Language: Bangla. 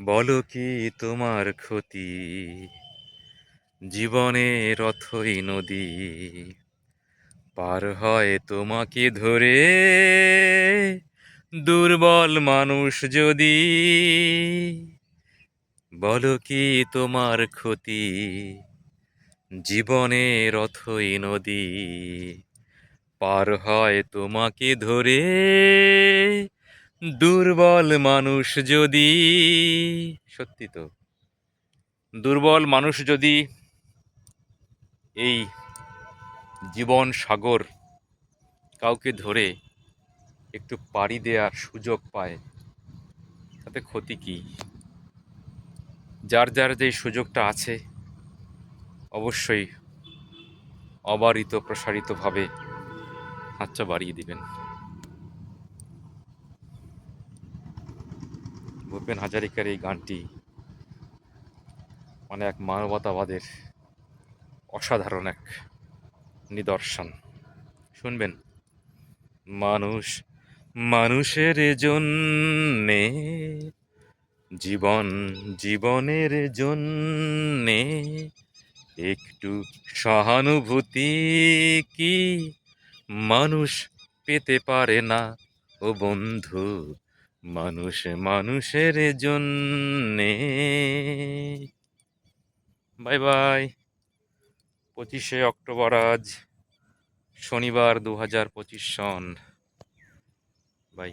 বলো কি তোমার ক্ষতি? জীবনের অথই নদী পার হয় তোমাকে ধরে। দুর্বল মানুষ যদি বলো কি তোমার ক্ষতি? জীবনের অথই নদী পার হয় তোমাকে ধরে। দুর্বল মানুষ যদি, সত্যি তো, দুর্বল মানুষ যদি এই জীবন সাগর কাউকে ধরে একটু পাড়ি দেওয়ার সুযোগ পায়, তাতে ক্ষতি কি? যার যার যে সুযোগটা আছে, অবশ্যই অবারিত প্রসারিতভাবে হাতটা বাড়িয়ে দিবেন। ভূপেন হাজারিকার এই গানটি মানে এক মানবতাবাদের অসাধারণ এক নিদর্শন। শুনবেন। মানুষ, মানুষের জন্যে, জীবন জীবনের জন্যে, একটু সহানুভূতি কি মানুষ পেতে পারে না? ও বন্ধু মানুষ মানুষের জন্যে। Bye bye. পঁচিশে অক্টোবর আজ শনিবার দু হাজার পঁচিশ সন। বাই।